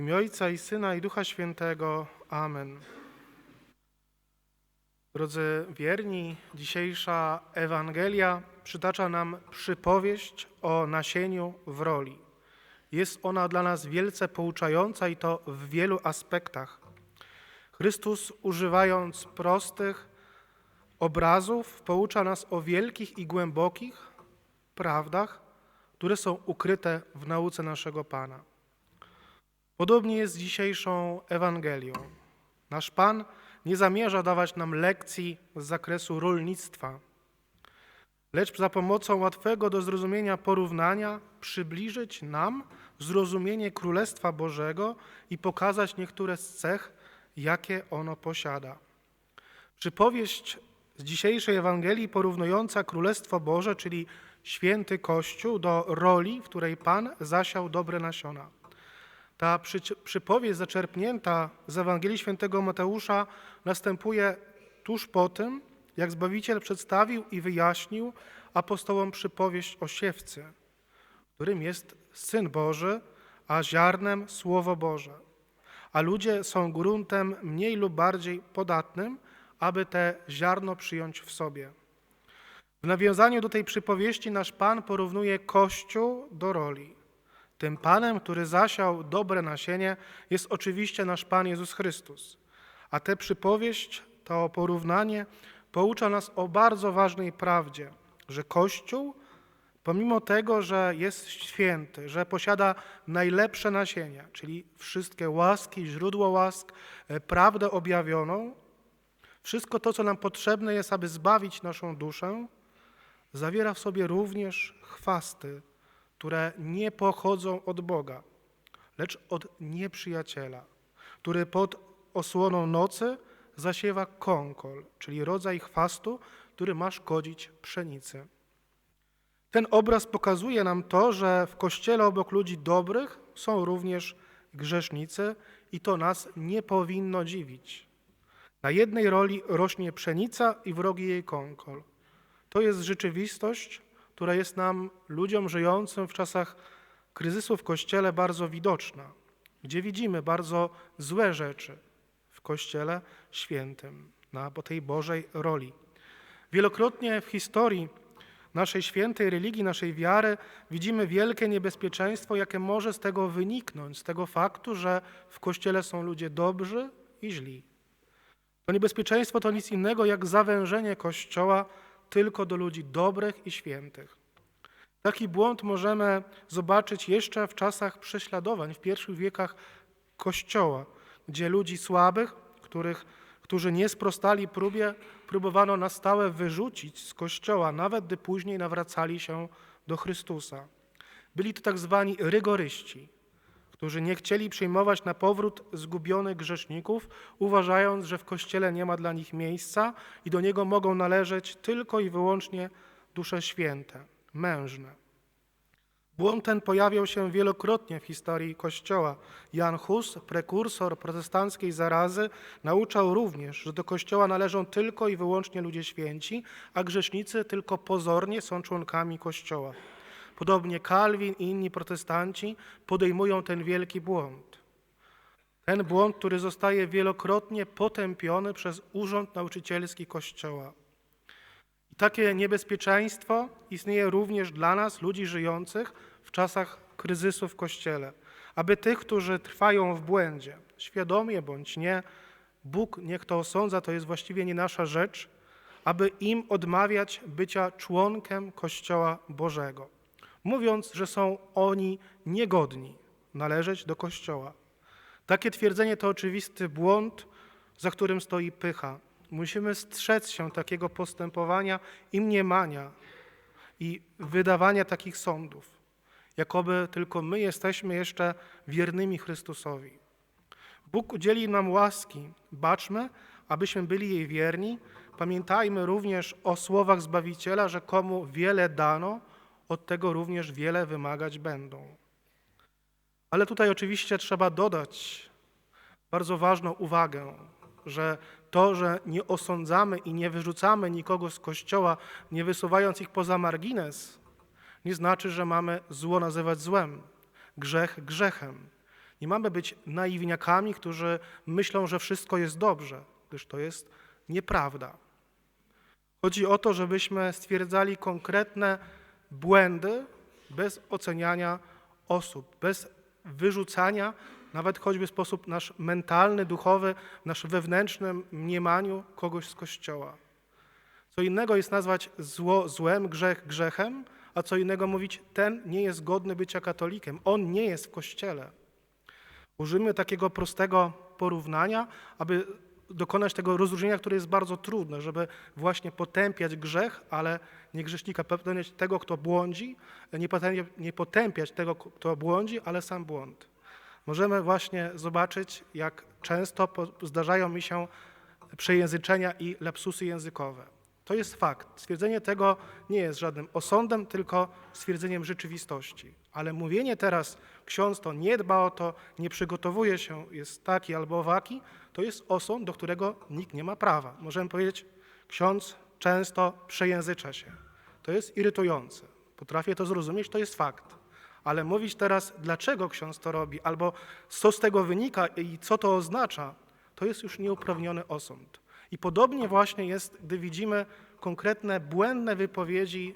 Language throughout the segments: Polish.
imię Ojca i Syna i Ducha Świętego. Amen. Drodzy wierni, dzisiejsza Ewangelia przytacza nam przypowieść o nasieniu w roli. Jest ona dla nas wielce pouczająca i to w wielu aspektach. Chrystus, używając prostych obrazów, poucza nas o wielkich i głębokich prawdach, które są ukryte w nauce naszego Pana. Podobnie jest z dzisiejszą Ewangelią. Nasz Pan nie zamierza dawać nam lekcji z zakresu rolnictwa, lecz za pomocą łatwego do zrozumienia porównania przybliżyć nam zrozumienie Królestwa Bożego i pokazać niektóre z cech, jakie ono posiada. Przypowieść z dzisiejszej Ewangelii porównująca Królestwo Boże, czyli święty Kościół, do roli, w której Pan zasiał dobre nasiona. Ta przy, przypowieść zaczerpnięta z Ewangelii Świętego Mateusza następuje tuż po tym, jak Zbawiciel przedstawił i wyjaśnił apostołom przypowieść o siewcy, którym jest Syn Boży, a ziarnem Słowo Boże. A ludzie są gruntem mniej lub bardziej podatnym, aby te ziarno przyjąć w sobie. W nawiązaniu do tej przypowieści nasz Pan porównuje Kościół do roli. Tym Panem, który zasiał dobre nasienie, jest oczywiście nasz Pan Jezus Chrystus. A tę przypowieść, to porównanie poucza nas o bardzo ważnej prawdzie, że Kościół, pomimo tego, że jest święty, że posiada najlepsze nasienia, czyli wszystkie łaski, źródło łask, e, prawdę objawioną, wszystko to, co nam potrzebne jest, aby zbawić naszą duszę, zawiera w sobie również chwasty, które nie pochodzą od Boga, lecz od nieprzyjaciela, który pod osłoną nocy zasiewa kąkol, czyli rodzaj chwastu, który ma szkodzić pszenicy. Ten obraz pokazuje nam to, że w kościele obok ludzi dobrych są również grzesznicy i to nas nie powinno dziwić. Na jednej roli rośnie pszenica i wrogi jej kąkol. To jest rzeczywistość, która jest nam, ludziom żyjącym w czasach kryzysu w Kościele, bardzo widoczna, gdzie widzimy bardzo złe rzeczy w Kościele świętym, na tej Bożej roli. Wielokrotnie w historii naszej świętej religii, naszej wiary widzimy wielkie niebezpieczeństwo, jakie może z tego wyniknąć, z tego faktu, że w Kościele są ludzie dobrzy i źli. To niebezpieczeństwo to nic innego jak zawężenie Kościoła tylko do ludzi dobrych i świętych. Taki błąd możemy zobaczyć jeszcze w czasach prześladowań, w pierwszych wiekach Kościoła, gdzie ludzi słabych, których, którzy nie sprostali próbie, próbowano na stałe wyrzucić z Kościoła, nawet gdy później nawracali się do Chrystusa. Byli to tak zwani rygoryści, którzy nie chcieli przyjmować na powrót zgubionych grzeszników, uważając, że w Kościele nie ma dla nich miejsca i do niego mogą należeć tylko i wyłącznie dusze święte, mężne. Błąd ten pojawiał się wielokrotnie w historii Kościoła. Jan Hus, prekursor protestanckiej zarazy, nauczał również, że do Kościoła należą tylko i wyłącznie ludzie święci, a grzesznicy tylko pozornie są członkami Kościoła. Podobnie Kalwin i inni protestanci podejmują ten wielki błąd. Ten błąd, który zostaje wielokrotnie potępiony przez Urząd Nauczycielski Kościoła. I takie niebezpieczeństwo istnieje również dla nas, ludzi żyjących w czasach kryzysu w Kościele. Aby tych, którzy trwają w błędzie, świadomie bądź nie, Bóg niech to osądza, to jest właściwie nie nasza rzecz, aby im odmawiać bycia członkiem Kościoła Bożego mówiąc, że są oni niegodni należeć do Kościoła. Takie twierdzenie to oczywisty błąd, za którym stoi pycha. Musimy strzec się takiego postępowania i mniemania i wydawania takich sądów, jakoby tylko my jesteśmy jeszcze wiernymi Chrystusowi. Bóg udzieli nam łaski, baczmy, abyśmy byli jej wierni. Pamiętajmy również o słowach Zbawiciela, że komu wiele dano, od tego również wiele wymagać będą. Ale tutaj oczywiście trzeba dodać bardzo ważną uwagę, że to, że nie osądzamy i nie wyrzucamy nikogo z kościoła, nie wysuwając ich poza margines, nie znaczy, że mamy zło nazywać złem, grzech grzechem. Nie mamy być naiwniakami, którzy myślą, że wszystko jest dobrze, gdyż to jest nieprawda. Chodzi o to, żebyśmy stwierdzali konkretne błędy bez oceniania osób, bez wyrzucania, nawet choćby w sposób nasz mentalny, duchowy, w naszym wewnętrznym mniemaniu kogoś z Kościoła. Co innego jest nazwać zło złem, grzech grzechem, a co innego mówić, ten nie jest godny bycia katolikiem, on nie jest w Kościele. Użyjmy takiego prostego porównania, aby dokonać tego rozróżnienia, które jest bardzo trudne, żeby właśnie potępiać grzech, ale nie grzesznika, potępiać tego, kto błądzi, nie potępiać, nie potępiać tego, kto błądzi, ale sam błąd. Możemy właśnie zobaczyć, jak często zdarzają mi się przejęzyczenia i lapsusy językowe. To jest fakt. Stwierdzenie tego nie jest żadnym osądem, tylko stwierdzeniem rzeczywistości. Ale mówienie teraz, ksiądz to nie dba o to, nie przygotowuje się, jest taki albo owaki, to jest osąd, do którego nikt nie ma prawa. Możemy powiedzieć, ksiądz często przejęzycza się. To jest irytujące. Potrafię to zrozumieć, to jest fakt. Ale mówić teraz, dlaczego ksiądz to robi, albo co z tego wynika i co to oznacza, to jest już nieuprawniony osąd. I podobnie właśnie jest, gdy widzimy konkretne błędne wypowiedzi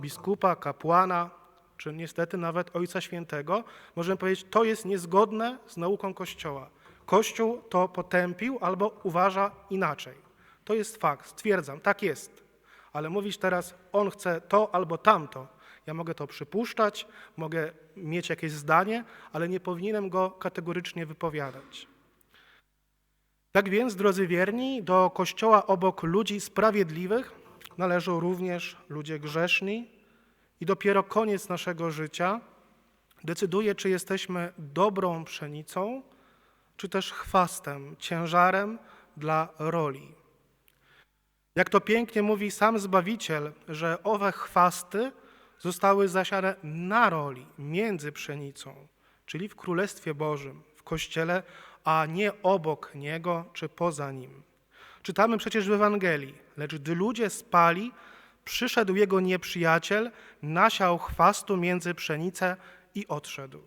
biskupa, kapłana, czy niestety nawet Ojca Świętego, możemy powiedzieć, to jest niezgodne z nauką Kościoła. Kościół to potępił albo uważa inaczej. To jest fakt, stwierdzam, tak jest. Ale mówić teraz, on chce to albo tamto, ja mogę to przypuszczać, mogę mieć jakieś zdanie, ale nie powinienem go kategorycznie wypowiadać. Tak więc, drodzy wierni, do Kościoła obok ludzi sprawiedliwych należą również ludzie grzeszni i dopiero koniec naszego życia decyduje, czy jesteśmy dobrą pszenicą, czy też chwastem, ciężarem dla roli. Jak to pięknie mówi sam Zbawiciel, że owe chwasty zostały zasiane na roli, między pszenicą, czyli w Królestwie Bożym, w Kościele, a nie obok Niego czy poza Nim. Czytamy przecież w Ewangelii, lecz gdy ludzie spali, przyszedł Jego nieprzyjaciel, nasiał chwastu między pszenicę i odszedł.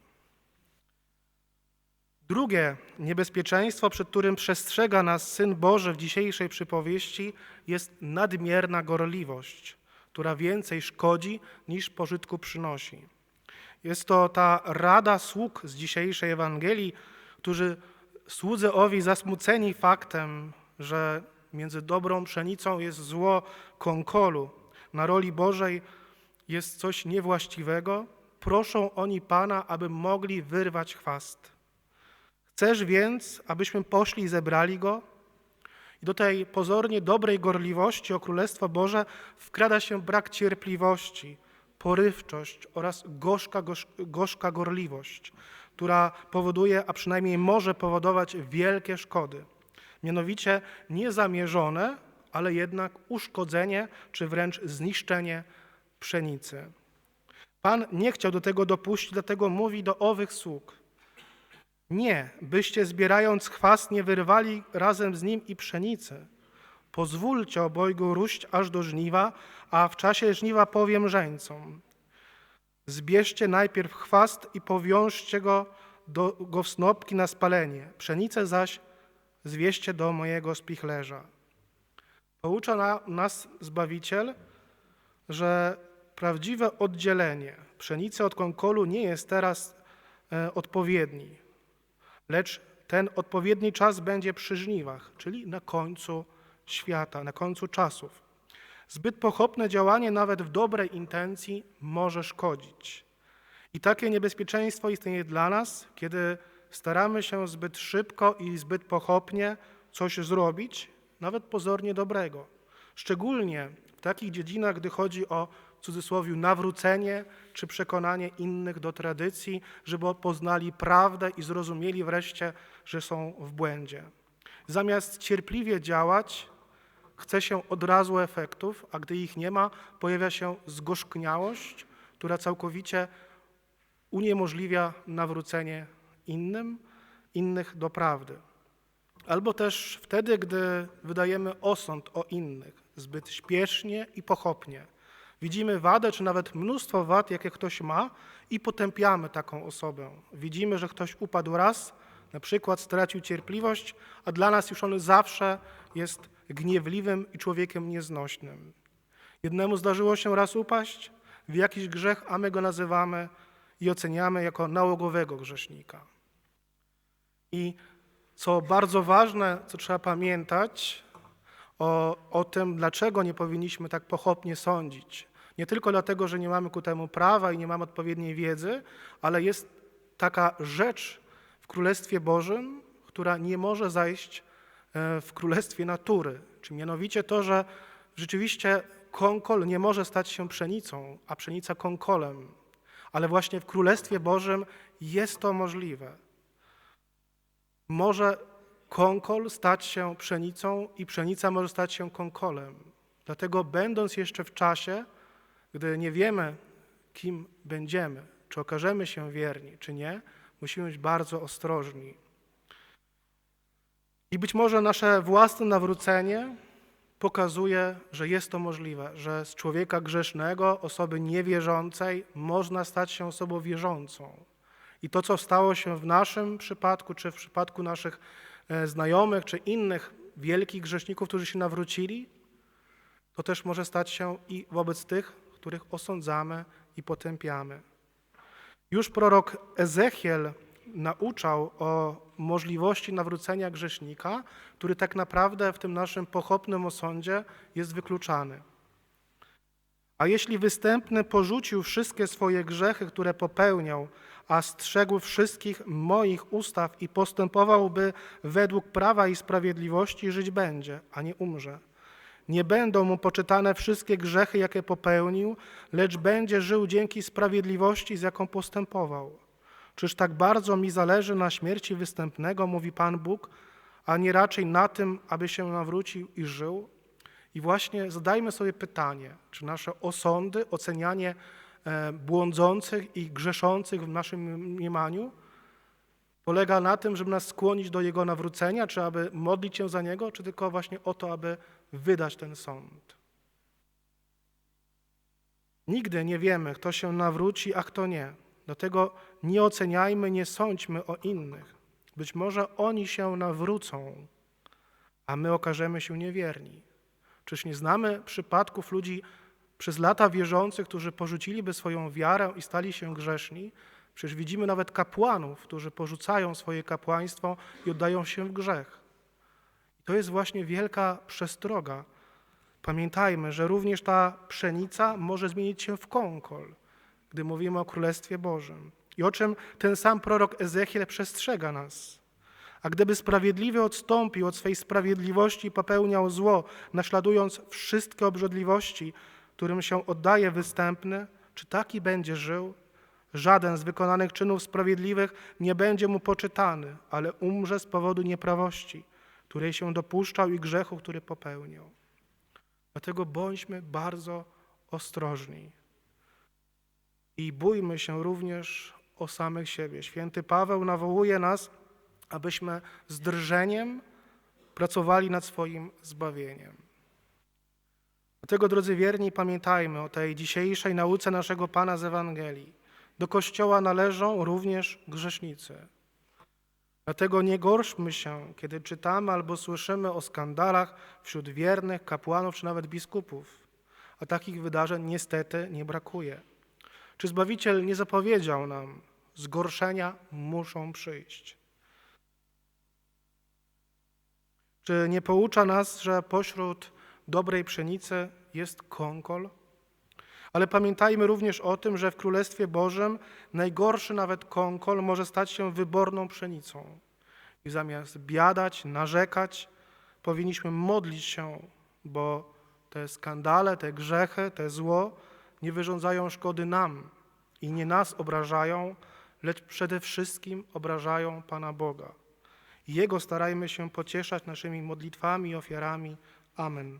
Drugie niebezpieczeństwo, przed którym przestrzega nas Syn Boży w dzisiejszej przypowieści, jest nadmierna gorliwość, która więcej szkodzi niż pożytku przynosi. Jest to ta rada sług z dzisiejszej Ewangelii, którzy słudzy owi zasmuceni faktem, że między dobrą pszenicą jest zło konkolu, na roli Bożej jest coś niewłaściwego, proszą oni Pana, aby mogli wyrwać chwast. Chcesz więc, abyśmy poszli i zebrali go? I do tej pozornie dobrej gorliwości o Królestwo Boże wkrada się brak cierpliwości, porywczość oraz gorzka, gorz, gorzka gorliwość, która powoduje, a przynajmniej może powodować wielkie szkody. Mianowicie niezamierzone, ale jednak uszkodzenie czy wręcz zniszczenie pszenicy. Pan nie chciał do tego dopuścić, dlatego mówi do owych sług. Nie, byście zbierając chwast nie wyrwali razem z nim i pszenicy. Pozwólcie obojgu róść aż do żniwa, a w czasie żniwa powiem żeńcom. Zbierzcie najpierw chwast i powiążcie go, do, go w snopki na spalenie, pszenicę zaś zwieście do mojego spichlerza. Poucza na, nas Zbawiciel, że prawdziwe oddzielenie pszenicy od konkolu nie jest teraz e, odpowiedni, lecz ten odpowiedni czas będzie przy żniwach, czyli na końcu świata, na końcu czasów. Zbyt pochopne działanie, nawet w dobrej intencji, może szkodzić. I takie niebezpieczeństwo istnieje dla nas, kiedy staramy się zbyt szybko i zbyt pochopnie coś zrobić, nawet pozornie dobrego. Szczególnie w takich dziedzinach, gdy chodzi o w cudzysłowie nawrócenie czy przekonanie innych do tradycji, żeby poznali prawdę i zrozumieli wreszcie, że są w błędzie. Zamiast cierpliwie działać, chce się od razu efektów, a gdy ich nie ma, pojawia się zgorzkniałość, która całkowicie uniemożliwia nawrócenie innym, innych do prawdy. Albo też wtedy, gdy wydajemy osąd o innych zbyt śpiesznie i pochopnie, Widzimy wadę, czy nawet mnóstwo wad, jakie ktoś ma, i potępiamy taką osobę. Widzimy, że ktoś upadł raz, na przykład stracił cierpliwość, a dla nas już on zawsze jest gniewliwym i człowiekiem nieznośnym. Jednemu zdarzyło się raz upaść w jakiś grzech, a my go nazywamy i oceniamy jako nałogowego grzesznika. I co bardzo ważne, co trzeba pamiętać o, o tym, dlaczego nie powinniśmy tak pochopnie sądzić. Nie tylko dlatego, że nie mamy ku temu prawa i nie mamy odpowiedniej wiedzy, ale jest taka rzecz Królestwie Bożym, która nie może zajść e, w Królestwie natury. Czy mianowicie to, że rzeczywiście konkol nie może stać się pszenicą, a pszenica konkolem. Ale właśnie w Królestwie Bożym jest to możliwe. Może konkol stać się pszenicą i pszenica może stać się konkolem. Dlatego, będąc jeszcze w czasie, gdy nie wiemy, kim będziemy, czy okażemy się wierni, czy nie, musimy być bardzo ostrożni. I być może nasze własne nawrócenie pokazuje, że jest to możliwe, że z człowieka grzesznego, osoby niewierzącej, można stać się osobą wierzącą. I to, co stało się w naszym przypadku, czy w przypadku naszych e, znajomych, czy innych wielkich grzeszników, którzy się nawrócili, to też może stać się i wobec tych, których osądzamy i potępiamy. Już prorok Ezechiel nauczał o możliwości nawrócenia grzesznika, który tak naprawdę w tym naszym pochopnym osądzie jest wykluczany. A jeśli występny porzucił wszystkie swoje grzechy, które popełniał, a strzegł wszystkich moich ustaw i postępowałby według prawa i sprawiedliwości, żyć będzie, a nie umrze. Nie będą mu poczytane wszystkie grzechy, jakie popełnił, lecz będzie żył dzięki sprawiedliwości, z jaką postępował. Czyż tak bardzo mi zależy na śmierci występnego, mówi Pan Bóg, a nie raczej na tym, aby się nawrócił i żył? I właśnie zadajmy sobie pytanie, czy nasze osądy, ocenianie e, błądzących i grzeszących w naszym mniemaniu polega na tym, żeby nas skłonić do Jego nawrócenia, czy aby modlić się za Niego, czy tylko właśnie o to, aby wydać ten sąd. Nigdy nie wiemy, kto się nawróci, a kto nie. Dlatego nie oceniajmy, nie sądźmy o innych. Być może oni się nawrócą, a my okażemy się niewierni. Czyż nie znamy przypadków ludzi przez lata wierzących, którzy porzuciliby swoją wiarę i stali się grzeszni? Przecież widzimy nawet kapłanów, którzy porzucają swoje kapłaństwo i oddają się w grzech. To jest właśnie wielka przestroga. Pamiętajmy, że również ta pszenica może zmienić się w konkol, gdy mówimy o Królestwie Bożym. I o czym ten sam prorok Ezechiel przestrzega nas. A gdyby sprawiedliwy odstąpił od swej sprawiedliwości i popełniał zło, naśladując wszystkie obrzydliwości, którym się oddaje występny, czy taki będzie żył? Żaden z wykonanych czynów sprawiedliwych nie będzie mu poczytany, ale umrze z powodu nieprawości której się dopuszczał i grzechu, który popełniał. Dlatego bądźmy bardzo ostrożni i bójmy się również o samych siebie. Święty Paweł nawołuje nas, abyśmy z drżeniem pracowali nad swoim zbawieniem. Dlatego, drodzy wierni, pamiętajmy o tej dzisiejszej nauce naszego Pana z Ewangelii. Do Kościoła należą również grzesznicy. Dlatego nie gorszmy się, kiedy czytamy albo słyszymy o skandalach wśród wiernych kapłanów czy nawet biskupów. A takich wydarzeń niestety nie brakuje. Czy Zbawiciel nie zapowiedział nam, zgorszenia muszą przyjść? Czy nie poucza nas, że pośród dobrej pszenicy jest konkol? Ale pamiętajmy również o tym, że w Królestwie Bożym najgorszy nawet konkol może stać się wyborną pszenicą. I zamiast biadać, narzekać, powinniśmy modlić się, bo te skandale, te grzechy, te zło nie wyrządzają szkody nam i nie nas obrażają, lecz przede wszystkim obrażają Pana Boga. Jego starajmy się pocieszać naszymi modlitwami i ofiarami. Amen.